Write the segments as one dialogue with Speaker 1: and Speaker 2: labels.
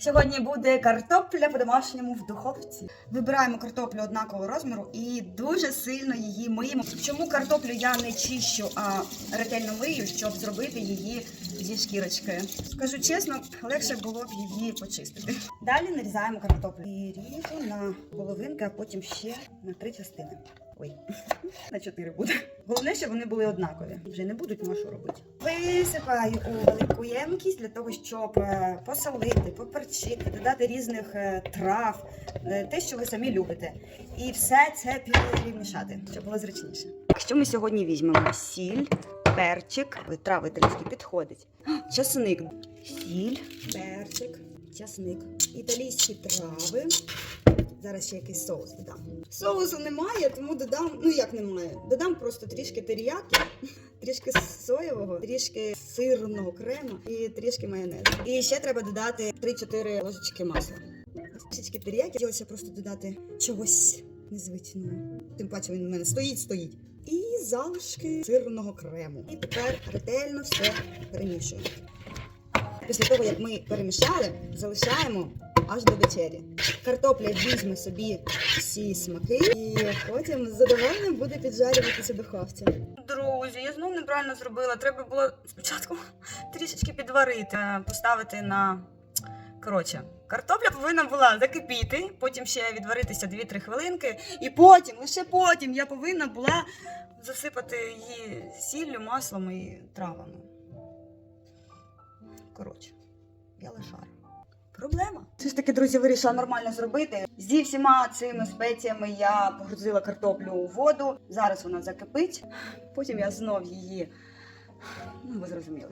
Speaker 1: Сьогодні буде картопля по-домашньому в духовці. Вибираємо картоплю однакового розміру і дуже сильно її миємо. Чому картоплю я не чищу, а ретельно мию, щоб зробити її зі шкірочкою? Скажу чесно, легше було б її почистити. Далі нарізаємо картоплю і ріжу на половинки, а потім ще на три частини. Ой, на чотири буде. Головне, щоб вони були однакові. Вже не будуть ну, що робити. Висипаю у велику ємкість для того, щоб е, посолити, поперчити, додати різних е, трав, е, те, що ви самі любите. І все це перемішати, щоб було зручніше. Що ми сьогодні візьмемо? Сіль, перчик, трави трішки підходить. Часник. Сіль, перчик, часник, італійські трави. Зараз ще якийсь соус додам. Соусу немає, тому додам. Ну як немає? Додам просто трішки теріяки, трішки соєвого, трішки сирного крему і трішки майонезу. І ще треба додати 3-4 ложечки масла. Трішечки теріяки. Хотілося просто додати чогось незвичного. Тим паче він у мене стоїть, стоїть. І залишки сирного крему. І тепер ретельно все перемішуємо. Після того, як ми перемішали, залишаємо аж до вечері. Картопля візьме собі всі смаки і потім з задоволенням буде піджарюватися в духовці. Друзі, я знову неправильно зробила. Треба було спочатку трішечки підварити, е, поставити на. Коротше, картопля повинна була закипіти, потім ще відваритися 2-3 хвилинки, і потім, лише потім я повинна була засипати її сіллю, маслом і травами. Коротше, я лишаю. Проблема. Все ж таки, друзі, вирішила нормально зробити. Зі всіма цими спеціями я погрузила картоплю у воду. Зараз вона закипить. Потім я знов її. Ну, ви зрозуміли.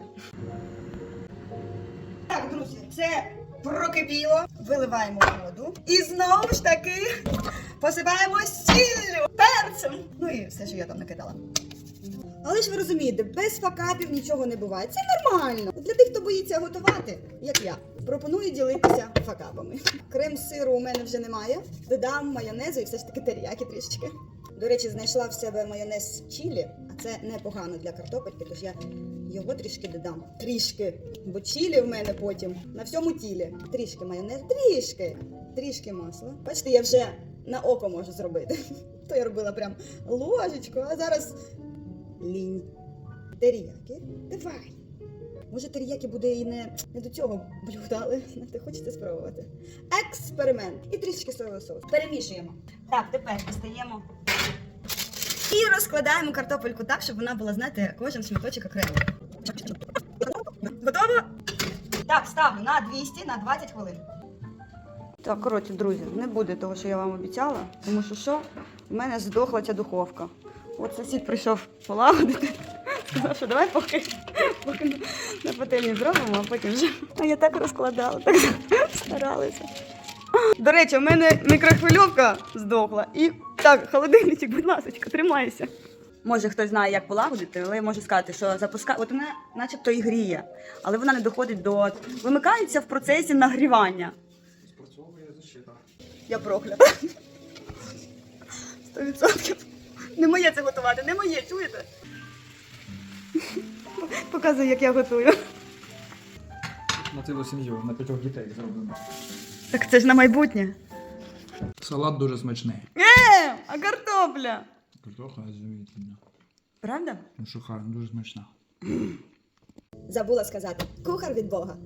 Speaker 1: Так, друзі, це прокипіло. Виливаємо воду. І знову ж таки посипаємо сіллю, перцем. Ну і все, що я там накидала. Але ж ви розумієте, без факапів нічого не буває. Це нормально. Для тих, хто боїться готувати, як я, пропоную ділитися факапами. Крем сиру у мене вже немає. Додам майонезу і все ж таки теріяки трішечки. До речі, знайшла в себе майонез чілі, а це непогано для картопельки, тож я його трішки додам. Трішки. Бо чілі в мене потім на всьому тілі. Трішки майонез, трішки, трішки масла. Бачите, я вже на око можу зробити. То я робила прям ложечку, а зараз лінь. Теріяки. Давай. Може, теріяки буде і не, не до цього блюда, але знаєте, хочете спробувати. Експеримент. І трішки соєвого соусу. Перемішуємо. Так, тепер дістаємо. І розкладаємо картопельку так, щоб вона була, знаєте, кожен шматочок окремо. Готово? Так, ставлю на 200 на 20 хвилин. Так, коротше, друзі, не буде того, що я вам обіцяла, тому що що? У мене здохла ця духовка. От сусід прийшов полагодити. Сказав, що давай поки, поки на- пательні зробимо, а потім вже. А я так розкладала, так старалася. До речі, у мене мікрохвильовка здохла. І так, холодильничок, будь ласка, тримайся. Може, хтось знає, як полагодити, але я можу сказати, що запускає. От вона начебто і гріє, але вона не доходить до. Вимикається в процесі нагрівання.
Speaker 2: Спрацьовує защита.
Speaker 1: Я проклята. Сто відсотків. Не моє це готувати, не моє, чуєте? Показую, як я готую.
Speaker 2: На цілу сім'ю, на п'ятьох дітей зроблено.
Speaker 1: Так це ж на майбутнє.
Speaker 2: Салат дуже смачний.
Speaker 1: Е, а картопля.
Speaker 2: Картоха зумітельна.
Speaker 1: Правда?
Speaker 2: Ну дуже смачна.
Speaker 1: Забула сказати, кухар від Бога.